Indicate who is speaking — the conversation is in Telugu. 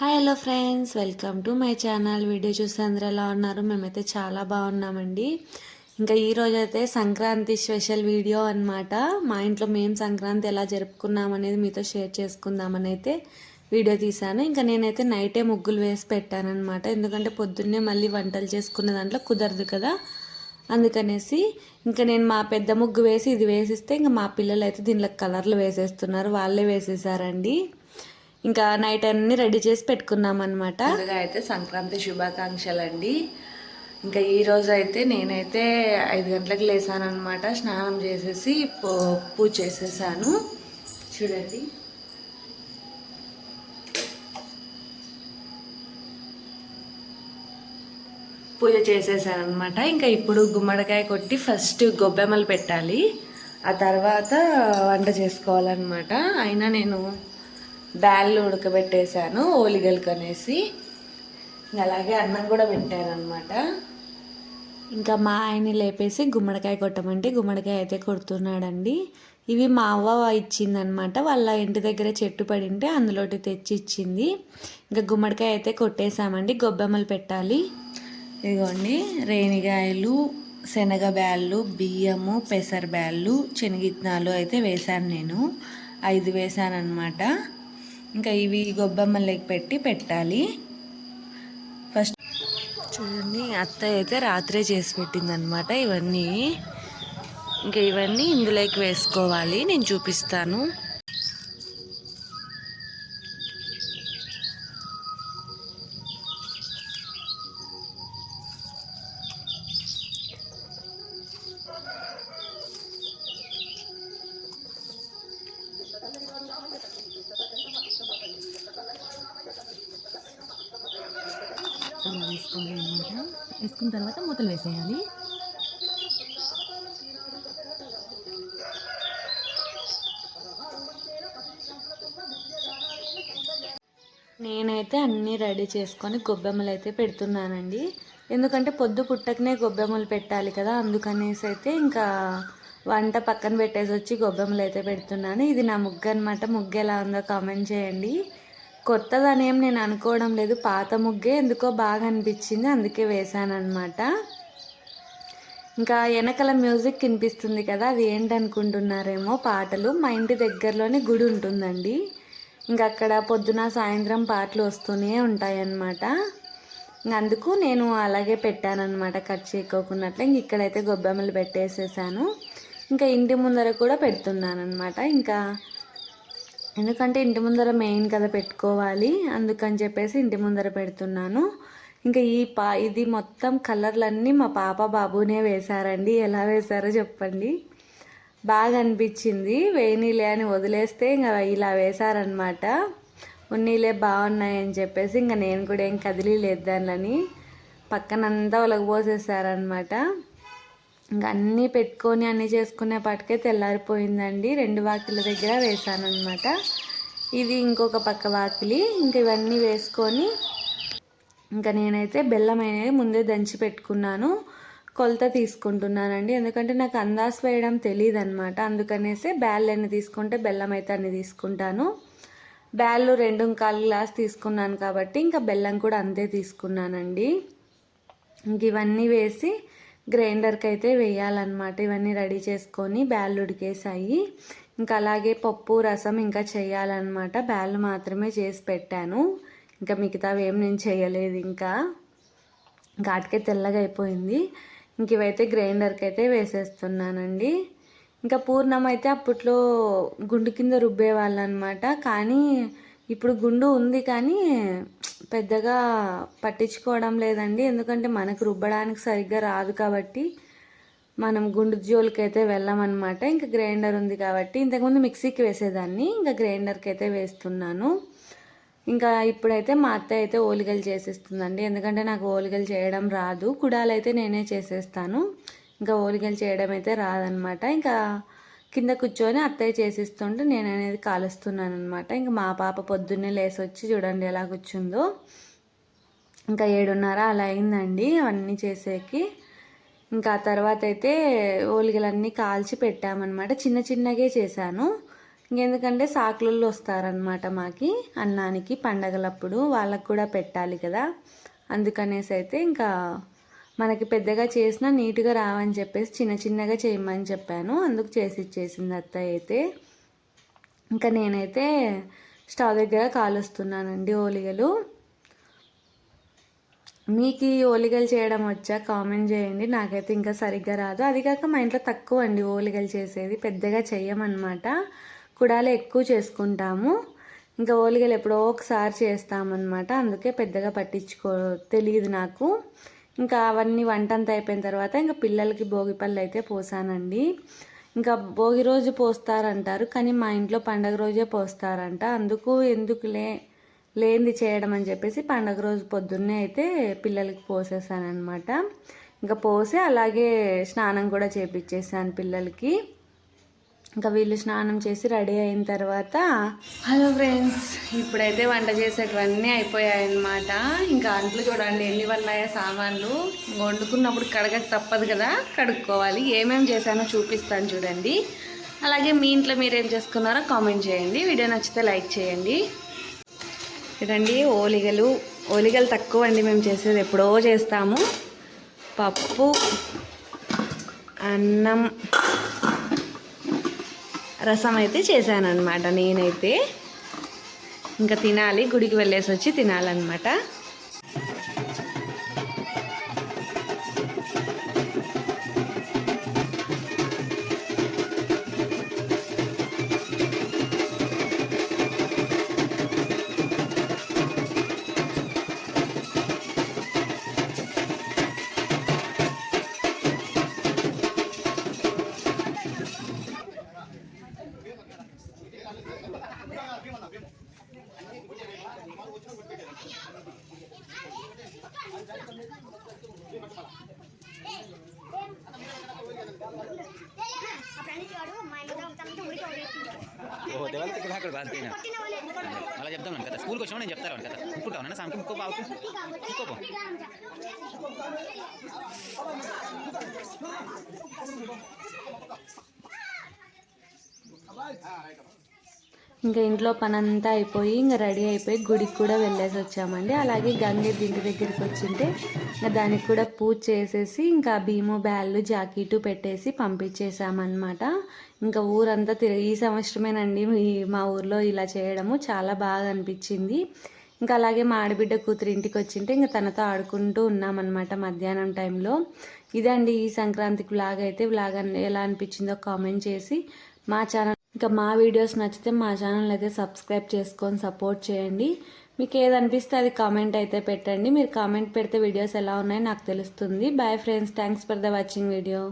Speaker 1: Hi hello friends welcome to my channel video చూసి అందరూ ఎలా ఉన్నారు? మేమైతే చాలా బాగున్నామండి. ఇంకా ఈరోజు అయితే సంక్రాంతి స్పెషల్ వీడియో అనమాట మా ఇంట్లో మేము సంక్రాంతి ఎలా జరుపుకున్నాం అనేది మీతో షేర్ చేసుకుందామని అయితే వీడియో తీశాను. ఇంకా నేనైతే నైటే ముగ్గులు వేసి పెట్టానమాట ఎందుకంటే పొద్దున్నే మళ్ళీ వంటలు చేసుకున్న దాంట్లో కుదరదు కదా. అందుకనేసి ఇంకా నేను మా పెద్ద ముగ్గు వేసి ఇది వేసిస్తే ఇంకా మా పిల్లలు అయితే దీనిలో కలర్లు వేసేస్తున్నారు. వాళ్ళే వేసేసారండి. ఇంకా నైట్ అన్ని రెడీ చేసి పెట్టుకున్నాం అనమాట ముందుగా అయితే సంక్రాంతి శుభాకాంక్షలు అండి ఇంకా ఈ రోజు అయితే నేనైతే ఐదు గంటలకు లేసాను అనమాట స్నానం చేసేసి పూ- పూజ చేసేసాను. చూడండి. పూజ చేసేసాను అనమాట ఇంకా ఇప్పుడు గుమ్మడికాయ కొట్టి ఫస్ట్ గొబ్బెమ్మలు పెట్టాలి. ఆ తర్వాత వంట చేసుకోవాలన్నమాట. అయినా నేను బ్యాళ్ళు ఉడకబెట్టేశాను ఓలిగలు ఇంకా అలాగే అన్నం కూడా అనమాట ఇంకా మా ఆయన్ని లేపేసి గుమ్మడికాయ కొట్టమంటే గుమ్మడికాయ అయితే కొడుతున్నాడండి. ఇవి మా అవ్వ ఇచ్చిందనమాట వాళ్ళ ఇంటి దగ్గర చెట్టు పడింటే అందులోటి తెచ్చి ఇచ్చింది ఇంకా గుమ్మడికాయ అయితే కొట్టేశామండి గొబ్బెమ్మలు పెట్టాలి. ఇదిగోండి రేణిగాయలు శనగ బ్యాళ్ళు బియ్యము పెసర బ్యాళ్ళు శనగిత్తనాలు అయితే వేశాను నేను. ఐదు వేశాను అనమాట ఇంకా ఇవి గొబ్బమ్మలకి పెట్టి పెట్టాలి. ఫస్ట్ చూడండి అత్త అయితే రాత్రే చేసి పెట్టింది అనమాట ఇవన్నీ. ఇంకా ఇవన్నీ ఇందులోకి వేసుకోవాలి నేను చూపిస్తాను. ఇలా వేసుకోవాలి అనమాట వేసుకున్న తర్వాత మూతలు వేసేయాలి. నేనైతే అన్నీ రెడీ చేసుకొని గొబ్బెమ్మలు అయితే పెడుతున్నానండి. ఎందుకంటే పొద్దు పుట్టకనే గొబ్బెమ్మలు పెట్టాలి కదా అందుకనేసి అయితే ఇంకా వంట పక్కన పెట్టేసి వచ్చి గొబ్బెమ్మలు అయితే పెడుతున్నాను. ఇది నా ముగ్గు అనమాట ముగ్గు ఎలా ఉందో కామెంట్ చేయండి. కొత్తదని ఏం నేను అనుకోవడం లేదు. పాత ముగ్గే ఎందుకో బాగా అనిపించింది అందుకే వేశానమాట ఇంకా వెనకల మ్యూజిక్ వినిపిస్తుంది కదా అది ఏంటనుకుంటున్నారేమో పాటలు. మా ఇంటి దగ్గరలోనే గుడి ఉంటుందండి. ఇంకా అక్కడ పొద్దున సాయంత్రం పాటలు వస్తూనే ఉంటాయన్నమాట. ఇంక అందుకు నేను అలాగే పెట్టానన్నమాట. కట్ చేయకోకున్నట్లే ఇంక ఇక్కడైతే గొబ్బెమ్మలు పెట్టేసేసాను. ఇంకా ఇంటి ముందర కూడా పెడుతున్నాను అనమాట ఇంకా ఎందుకంటే ఇంటి ముందర మెయిన్ కదా పెట్టుకోవాలి. అందుకని చెప్పేసి ఇంటి ముందర పెడుతున్నాను. ఇంకా ఈ పా ఇది మొత్తం కలర్లన్నీ మా పాప బాబునే వేశారండి. ఎలా వేశారో చెప్పండి. బాగా అనిపించింది. వేయనీలే అని వదిలేస్తే ఇంకా ఇలా వేశారనమాట ఉన్నీలే బాగున్నాయని చెప్పేసి ఇంకా నేను కూడా ఏం కదిలీలేదు దానిని పక్కనంతా ఒలగపోసేసారనమాట ఇంకా అన్నీ పెట్టుకొని అన్నీ చేసుకునేపాటికే తెల్లారిపోయిందండి. రెండు వాకిల దగ్గర వేసానమాట ఇది ఇంకొక పక్క వాకిలి. ఇంకా ఇవన్నీ వేసుకొని ఇంకా నేనైతే బెల్లం అనేది ముందే దంచి పెట్టుకున్నాను. కొలత తీసుకుంటున్నానండి. ఎందుకంటే నాకు అందాస్ వేయడం తెలియదు అనమాట అందుకనేసి బ్యాల్ ఎన్ని తీసుకుంటే బెల్లం అయితే అన్ని తీసుకుంటాను. బ్యాళ్ళు రెండు కాలు గ్లాస్ తీసుకున్నాను కాబట్టి ఇంకా బెల్లం కూడా అంతే తీసుకున్నానండి. ఇంక ఇవన్నీ వేసి గ్రైండర్కి అయితే వేయాలన్నమాట. ఇవన్నీ రెడీ చేసుకొని బ్యాళ్ళు ఉడికేసాయి ఇంకా అలాగే పప్పు రసం ఇంకా చేయాలన్నమాట. బ్యాళ్ళు మాత్రమే చేసి పెట్టాను. ఇంకా మిగతావి ఏం నేను చేయలేదు ఇంకా. ఘాట్కే తెల్లగా అయిపోయింది. ఇంక ఇవైతే గ్రైండర్కి అయితే వేసేస్తున్నానండి. ఇంకా పూర్ణం అయితే అప్పట్లో గుండు కింద రుబ్బేవాళ్ళు అనమాట కానీ ఇప్పుడు గుండు ఉంది కానీ పెద్దగా పట్టించుకోవడం లేదండి. ఎందుకంటే మనకు రుబ్బడానికి సరిగ్గా రాదు కాబట్టి మనం గుండు జోలికి అయితే వెళ్ళామన్నమాట. ఇంకా గ్రైండర్ ఉంది కాబట్టి ఇంతకుముందు మిక్సీకి వేసేదాన్ని ఇంకా గ్రైండర్కి అయితే వేస్తున్నాను. ఇంకా ఇప్పుడైతే మా అత్త అయితే ఓలిగలు చేసేస్తుందండి. ఎందుకంటే నాకు ఓలిగలు చేయడం రాదు. కుడాలు అయితే నేనే చేసేస్తాను. ఇంకా ఓలిగలు చేయడం అయితే రాదనమాట ఇంకా కింద కూర్చొని అత్తయ్య చేసిస్తుంటే నేను అనేది కాలుస్తున్నాను అనమాట ఇంకా మా పాప పొద్దున్నే లేసి వచ్చి చూడండి ఎలా కూర్చుందో. ఇంకా ఏడున్నర అలా అయిందండి అవన్నీ చేసేకి. ఇంకా ఆ తర్వాత అయితే ఓలిగలన్నీ కాల్చి పెట్టామన్నమాట. చిన్న చిన్నగే చేశాను. ఇంకెందుకంటే సాకులు వస్తారనమాట మాకి అన్నానికి పండగలప్పుడు వాళ్ళకు కూడా పెట్టాలి కదా. అందుకనేసి అయితే ఇంకా మనకి పెద్దగా చేసినా నీట్గా రావని చెప్పేసి చిన్న చిన్నగా చేయమని చెప్పాను. అందుకు చేసి ఇచ్చేసింది అత్త అయితే. ఇంకా నేనైతే స్టవ్ దగ్గర కాలుస్తున్నానండి ఓలిగలు. మీకు ఈ ఓలిగలు చేయడం వచ్చా? కామెంట్ చేయండి. నాకైతే ఇంకా సరిగ్గా రాదు. అది కాక మా ఇంట్లో తక్కువ అండి ఓలిగలు చేసేది. పెద్దగా చెయ్యమన్నమాట. కుడాలు ఎక్కువ చేసుకుంటాము. ఇంకా ఓలిగలు ఎప్పుడో ఒకసారి చేస్తామన్నమాట. అందుకే పెద్దగా పట్టించుకో తెలియదు నాకు. ఇంకా అవన్నీ వంట అంతా అయిపోయిన తర్వాత ఇంకా పిల్లలకి భోగి పళ్ళు అయితే పోసానండి. ఇంకా భోగి రోజు పోస్తారంటారు కానీ మా ఇంట్లో పండగ రోజే పోస్తారంట. అందుకు ఎందుకులే లేనిది చేయడం అని చెప్పేసి పండగ రోజు పొద్దున్నే అయితే పిల్లలకి పోసేసానమాట ఇంకా పోసి అలాగే స్నానం కూడా చేపించేసాను పిల్లలకి. ఇంకా వీళ్ళు స్నానం చేసి రెడీ అయిన తర్వాత హలో ఫ్రెండ్స్ ఇప్పుడైతే వంట చేసేటివన్నీ అయిపోయాయన్నమాట. ఇంకా అంట్లు చూడండి ఎన్ని వన్నాయో సామాన్లు. వండుకున్నప్పుడు కడగక తప్పదు కదా కడుక్కోవాలి. ఏమేమి చేశానో చూపిస్తాను చూడండి. అలాగే మీ ఇంట్లో మీరు ఏం చేసుకున్నారో కామెంట్ చేయండి. వీడియో నచ్చితే లైక్ చేయండి. చూడండి ఓలిగలు. ఓలిగలు తక్కువ అండి మేము చేసేది ఎప్పుడో చేస్తాము. పప్పు అన్నం రసం అయితే చేశానమాట నేనైతే. ఇంకా తినాలి గుడికి వెళ్ళేసి వచ్చి తినాలన్నమాట.
Speaker 2: ఓ దేవాలయ అక్కడ అలా చెప్తాను కదా స్కూల్కి వచ్చినా నేను చెప్తాను కదా ముక్కుంటావు నాన్న సాయంత్రం ముక్కో బావుకు ముక్కోపో
Speaker 1: ఇంకా ఇంట్లో పనంతా అయిపోయి ఇంకా రెడీ అయిపోయి గుడికి కూడా వెళ్ళేసి వచ్చామండి. అలాగే గంగే ఇంటి దగ్గరికి వచ్చింటే ఇంకా దానికి కూడా పూజ చేసేసి ఇంకా భీము బ్యాళ్ళు జాకెట్ పెట్టేసి పంపించేసామన్నమాట. ఇంకా ఊరంతా తిరిగి ఈ సంవత్సరమేనండి మా ఊర్లో ఇలా చేయడము చాలా బాగా అనిపించింది. ఇంకా అలాగే మా ఆడబిడ్డ కూతురు ఇంటికి వచ్చింటే ఇంకా తనతో ఆడుకుంటూ ఉన్నామన్నమాట మధ్యాహ్నం టైంలో. ఇదండి ఈ సంక్రాంతికి వ్లాగ్ అయితే వ్లాగ్ ఎలా అనిపించిందో కామెంట్ చేసి మా ఛానల్ ఇంకా మా వీడియోస్ నచ్చితే మా ఛానల్ అయితే సబ్స్క్రైబ్ చేసుకొని సపోర్ట్ చేయండి. మీకు ఏది అనిపిస్తే అది కామెంట్ అయితే పెట్టండి. మీరు కామెంట్ పెడితే వీడియోస్ ఎలా ఉన్నాయో నాకు తెలుస్తుంది. Bye friends thanks for the watching video